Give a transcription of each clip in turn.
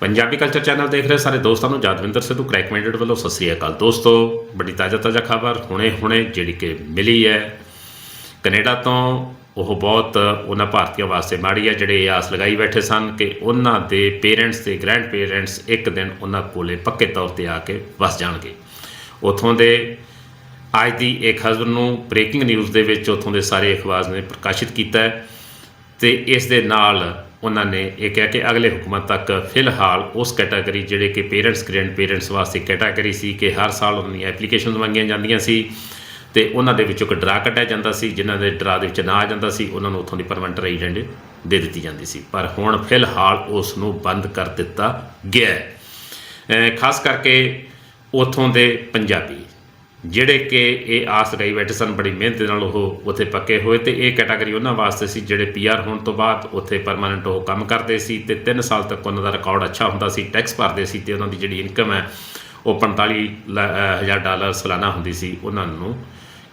Punjabi culture channel ਦੇਖ ਰਹੇ ਸਾਰੇ ਦੋਸਤਾਂ ਨੂੰ ਜਦਵਿੰਦਰ ਸਿੱਧੂ ਕ੍ਰੈਕ ਮੈਂਡਡ ਵੱਲੋਂ ਸਤਿ ਸ੍ਰੀ ਅਕਾਲ ਦੋਸਤੋ। ਬੜੀ ਤਾਜ਼ਾ ਤਾਜ਼ਾ ਖਬਰ ਹੁਣੇ ਹੁਣੇ ਜਿਹੜੀ ਕਿ ਮਿਲੀ ਹੈ। ਕੈਨੇਡਾ ਤੋਂ ਉਹ ਬਹੁਤ ਉਹਨਾਂ ਭਾਰਤੀਆਂ ਵਾਸਤੇ ਮਾੜੀ ਹੈ, ਜਿਹੜੇ ਇਹ ਆਸ ਲਗਾਈ ਬੈਠੇ ਸਨ ਕਿ ਉਹਨਾਂ ਦੇ ਪੇਰੈਂਟਸ ਤੇ ਗ੍ਰੈਂਡ ਪੇਰੈਂਟਸ ਇੱਕ ਦਿਨ ਉਹਨਾਂ ਕੋਲੇ ਪੱਕੇ ਤੌਰ ਤੇ ਆ ਕੇ ਵਸ ਜਾਣਗੇ। ਉਥੋਂ ਦੇ ਅੱਜ ਦੀ ਇੱਕ ਖਬਰ ਨੂੰ ਬ੍ਰੇਕਿੰਗ ਨਿਊਜ਼ ਦੇ ਵਿੱਚ ਉਥੋਂ ਦੇ ਸਾਰੇ ਅਖਬਾਰ ਨੇ ਪ੍ਰਕਾਸ਼ਿਤ ਕੀਤਾ ਹੈ ਤੇ ਇਸ ਦੇ ਨਾਲ ਉਹਨਾਂ ਨੇ ਇਹ ਕਿਹਾ ਕਿ ਅਗਲੇ ਹੁਕਮਾਂ ਤੱਕ ਫਿਲਹਾਲ ਉਸ ਕੈਟਾਗਰੀ ਜਿਹੜੇ ਕਿ ਪੇਰੈਂਟਸ ਗ੍ਰੈਂਡ ਪੇਰੈਂਟਸ ਵਾਸਤੇ ਕੈਟਾਗਰੀ ਸੀ ਕਿ ਹਰ ਸਾਲ ਉਹਨਾਂ ਦੀਆਂ ਐਪਲੀਕੇਸ਼ਨਸ ਮੰਗੀਆਂ ਜਾਂਦੀਆਂ ਸੀ ਤੇ ਉਹਨਾਂ ਦੇ ਵਿੱਚੋਂ ਇੱਕ ਡਰਾ ਕੱਢਿਆ ਜਾਂਦਾ ਸੀ, ਜਿਨ੍ਹਾਂ ਦੇ ਡਰਾ ਦੇ ਵਿੱਚ ਨਾ ਆ ਜਾਂਦਾ ਸੀ, ਉਹਨਾਂ ਨੂੰ ਉੱਥੋਂ ਦੀ ਪਰਮਨੈਂਟ ਰੈਜ਼ੀਡੈਂਟ ਦੇ ਦਿੱਤੀ ਜਾਂਦੀ ਸੀ। ਪਰ ਹੁਣ ਫਿਲਹਾਲ ਉਸ ਨੂੰ ਬੰਦ ਕਰ ਦਿੱਤਾ ਗਿਆ ਹੈ। ਖਾਸ ਕਰਕੇ ਉਥੋਂ ਦੇ ਪੰਜਾਬੀ ਜਿਹੜੇ ਕਿ ਇਹ ਆਸ ਗਈ ਬੈਠੇ ਸਨ, ਬੜੀ ਮਿਹਨਤ ਨਾਲ ਉਹ ਉੱਥੇ ਪੱਕੇ ਹੋਏ ਤੇ ਇਹ ਕੈਟਾਗਰੀ ਉਹਨਾਂ ਵਾਸਤੇ ਸੀ ਜਿਹੜੇ ਪੀਆਰ ਹੋਣ ਤੋਂ ਬਾਅਦ ਉੱਥੇ ਪਰਮਾਨੈਂਟ ਉਹ ਕੰਮ ਕਰਦੇ ਸੀ ਤੇ 3 ਸਾਲ ਤੱਕ ਉਹਨਾਂ ਦਾ ਰਿਕਾਰਡ ਅੱਛਾ ਹੁੰਦਾ ਸੀ ਟੈਕਸ ਭਰਦੇ ਸੀ ਤੇ ਉਹਨਾਂ ਦੀ ਜਿਹੜੀ ਇਨਕਮ ਹੈ, ਉਹ 45 ਲ- ਹਜ਼ਾਰ ਡਾਲਰ ਸਾਲਾਨਾ ਹੁੰਦੀ ਸੀ। ਉਹਨਾਂ ਨੂੰ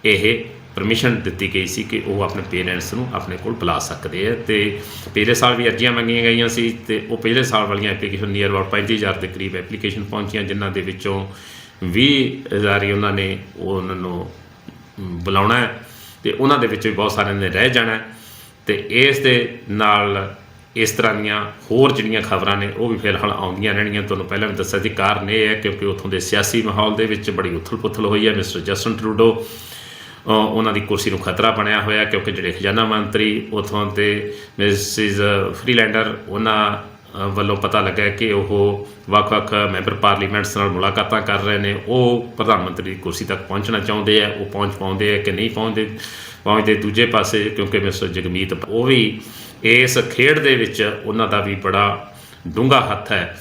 ਇਹ ਪਰਮਿਸ਼ਨ ਦਿੱਤੀ ਗਈ ਸੀ ਕਿ ਉਹ ਆਪਣੇ ਪੇਰੈਂਟਸ ਨੂੰ ਆਪਣੇ ਕੋਲ ਬੁਲਾ ਸਕਦੇ ਆ ਤੇ ਪਿਛਲੇ ਸਾਲ ਵੀ ਅਰਜ਼ੀਆਂ ਮੰਗੀਆਂ ਗਈਆਂ ਸੀ ਤੇ ਉਹ ਪਿਛਲੇ ਸਾਲ ਵਾਲੀਆਂ ਐਪਲੀਕੇਸ਼ਨ ਨੀਅਰ ਅਬਾਊਟ 35000 ਦੇ ਕਰੀਬ ਐਪਲੀਕੇਸ਼ਨ ਪਹੁੰਚੀਆਂ, ਜਿਨ੍ਹਾਂ ਦੇ ਵਿੱਚੋਂ 20000 ਹੀ ਉਹਨਾਂ ਨੇ ਉਹ ਉਹਨਾਂ ਨੂੰ ਬੁਲਾਉਣਾ ਹੈ ਤੇ ਉਹਨਾਂ ਦੇ ਵਿੱਚ ਵੀ ਬਹੁਤ ਸਾਰਿਆਂ ਨੇ ਰਹਿ ਜਾਣਾ ਹੈ ਤੇ ਇਸ ਦੇ ਨਾਲ ਇਸ ਤਰ੍ਹਾਂ ਦੀਆਂ ਹੋਰ ਜਿਹੜੀਆਂ ਖਬਰਾਂ ਨੇ ਉਹ ਵੀ ਫਿਲਹਾਲ ਆਉਂਦੀਆਂ ਰਹਿਣੀਆਂ ਤੁਹਾਨੂੰ ਪਹਿਲਾਂ ਵੀ ਦੱਸਿਆ ਸੀ, ਕਾਰਨ ਇਹ ਹੈ ਕਿਉਂਕਿ ਉੱਥੋਂ ਦੇ ਸਿਆਸੀ ਮਾਹੌਲ ਦੇ ਵਿੱਚ ਬੜੀ ਉਥਲ-ਪੁਥਲ ਹੋਈ ਹੈ। ਮਿਸਟਰ ਜਸਟਨ ਟਰੂਡੋ ਉਹਨਾਂ ਦੀ ਕੁਰਸੀ ਨੂੰ ਖਤਰਾ ਬਣਿਆ ਹੋਇਆ ਕਿਉਂਕਿ ਜਿਹੜੇ ਖਜ਼ਾਨਾ ਮੰਤਰੀ ਉਥੋਂ ਤੇ ਮਿਸਿਸ ਫਰੀਲੈਂਡਰ, ਉਹਨਾਂ ਵੱਲੋਂ ਪਤਾ ਲੱਗਾ ਕਿ ਉਹ ਵੱਖ-ਵੱਖ ਮੈਂਬਰ ਪਾਰਲੀਮੈਂਟਸ ਨਾਲ ਮੁਲਾਕਾਤਾਂ ਕਰ ਰਹੇ ਨੇ। ਉਹ ਪ੍ਰਧਾਨ ਮੰਤਰੀ ਦੀ ਕੁਰਸੀ ਤੱਕ ਪਹੁੰਚਣਾ ਚਾਹੁੰਦੇ ਆ। ਉਹ ਪਹੁੰਚ ਪਾਉਂਦੇ ਆ ਕਿ ਨਹੀਂ ਪਹੁੰਚਦੇ? ਪਹੁੰਚਦੇ ਦੂਜੇ ਪਾਸੇ ਕਿਉਂਕਿ ਮਿਸਟਰ ਜਗਮੀਤ, ਉਹ ਵੀ ਇਸ ਖੇਡ ਦੇ ਵਿੱਚ ਉਹਨਾਂ ਦਾ ਵੀ ਬੜਾ ਡੂੰਘਾ ਹੱਥ ਹੈ।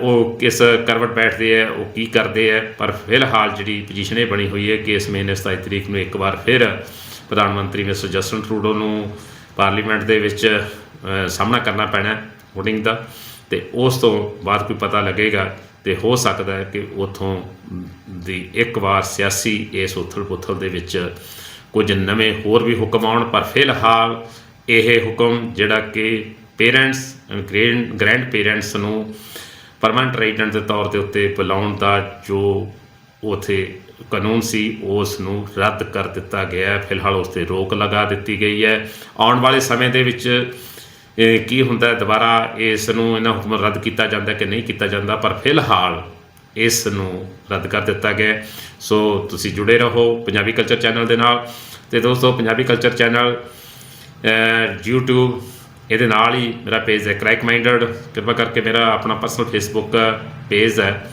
ਉਹ ਕਿਸ ਕਰਵਟ ਬੈਠਦੇ ਆ, ਉਹ ਕੀ ਕਰਦੇ ਆ? ਪਰ ਫਿਲਹਾਲ ਜਿਹੜੀ ਪੋਜੀਸ਼ਨ ਇਹ ਬਣੀ ਹੋਈ ਹੈ ਕਿ ਇਸ ਮਹੀਨੇ 27 ਤਰੀਕ ਨੂੰ ਇੱਕ ਵਾਰ ਫਿਰ ਪ੍ਰਧਾਨ ਮੰਤਰੀ ਮਿਸਟਰ ਜਸਟਨ ਟਰੂਡੋ ਨੂੰ ਪਾਰਲੀਮੈਂਟ ਦੇ ਵਿੱਚ ਸਾਹਮਣਾ ਕਰਨਾ ਪੈਣਾ ਵੋਟਿੰਗ ਦਾ। ਤੇ ਉਸ ਤੋਂ ਬਾਅਦ ਕੋਈ ਪਤਾ ਲੱਗੇਗਾ ਤੇ ਹੋ ਸਕਦਾ ਹੈ ਕਿ ਉਥੋਂ ਦੀ ਇੱਕ ਵਾਰ ਸਿਆਸੀ ਇਸ ਉਥਲ-ਪੁਥਲ ਦੇ ਵਿੱਚ ਕੁਝ ਨਵੇਂ ਹੋਰ ਵੀ ਹੁਕਮ ਆਉਣ, ਪਰ ਫਿਲਹਾਲ ਇਹ ਹੁਕਮ ਜਿਹੜਾ ਕਿ ਪੇਰੈਂਟਸ ਗ੍ਰੈਂਡ ਗ੍ਰੈਂਡ ਪੇਰੈਂਟਸ ਨੂੰ ਪਰਮਨੈਂਟ ਰੈਜ਼ੀਡੈਂਟ ਦੇ ਤੌਰ ਦੇ ਉੱਤੇ ਬੁਲਾਉਣ ਦਾ ਜੋ ਉਥੇ ਕਾਨੂੰਨ ਸੀ, ਉਸ ਨੂੰ ਰੱਦ ਕਰ ਦਿੱਤਾ ਗਿਆ ਹੈ। ਫਿਲਹਾਲ ਉਸ ਤੇ ਰੋਕ ਲਗਾ ਦਿੱਤੀ ਗਈ ਹੈ। ਆਉਣ ਵਾਲੇ ਸਮੇਂ ਦੇ ਵਿੱਚ ਕੀ ਹੁੰਦਾ ਦੁਬਾਰਾ ਇਸ ਨੂੰ ਇਹਨਾਂ ਹੁਕਮ ਰੱਦ ਕੀਤਾ ਜਾਂਦਾ ਕਿ ਨਹੀਂ ਕੀਤਾ ਜਾਂਦਾ, ਪਰ ਫਿਲਹਾਲ ਇਸ ਨੂੰ ਰੱਦ ਕਰ ਦਿੱਤਾ ਗਿਆ ਸੋ ਤੁਸੀਂ ਜੁੜੇ ਰਹੋ ਪੰਜਾਬੀ ਕਲਚਰ ਚੈਨਲ ਦੇ ਨਾਲ। ਤੇ ਦੋਸਤੋ, Punjabi culture channel ah, YouTube, ਇਹਦੇ ਨਾਲ ਹੀ ਮੇਰਾ ਪੇਜ ਹੈ ਕ੍ਰੈਕ ਮਾਈਂਡਡ ਕਿਰਪਾ ਕਰਕੇ ਮੇਰਾ ਆਪਣਾ ਪਰਸਨਲ ਫੇਸਬੁੱਕ ਪੇਜ ਹੈ।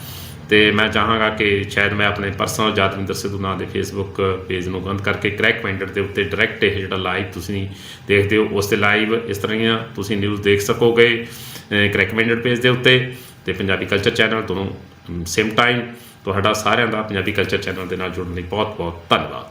ਤੇ ਮੈਂ ਚਾਹਾਂਗਾ ਕਿ ਸ਼ਾਇਦ ਮੈਂ ਆਪਣੇ ਪਰਸਨਲ ਜਾਤਵਿੰਦਰ ਸਿੱਧੂ ਨਾਂ ਦੇ ਫੇਸਬੁੱਕ ਪੇਜ ਨੂੰ ਬੰਦ ਕਰਕੇ ਕ੍ਰੈਕ ਮਾਈਂਡਡ ਦੇ ਉੱਤੇ ਡਾਇਰੈਕਟ ਇਹ ਜਿਹੜਾ ਲਾਈਵ ਤੁਸੀਂ ਦੇਖਦੇ ਹੋ, ਉਸ ਤੇ ਲਾਈਵ ਇਸ ਤਰ੍ਹਾਂ ਹੀ ਤੁਸੀਂ ਨਿਊਜ਼ ਦੇਖ ਸਕੋਗੇ ਕ੍ਰੈਕ ਮਾਈਂਡਡ ਪੇਜ ਦੇ ਉੱਤੇ ਤੇ ਪੰਜਾਬੀ ਕਲਚਰ ਚੈਨਲ ਤੋਂ ਸੇਮ ਟਾਈਮ ਤੁਹਾਡਾ ਸਾਰਿਆਂ ਦਾ ਪੰਜਾਬੀ ਕਲਚਰ ਚੈਨਲ ਦੇ ਨਾਲ ਜੁੜਨ ਲਈ ਬਹੁਤ ਬਹੁਤ ਧੰਨਵਾਦ।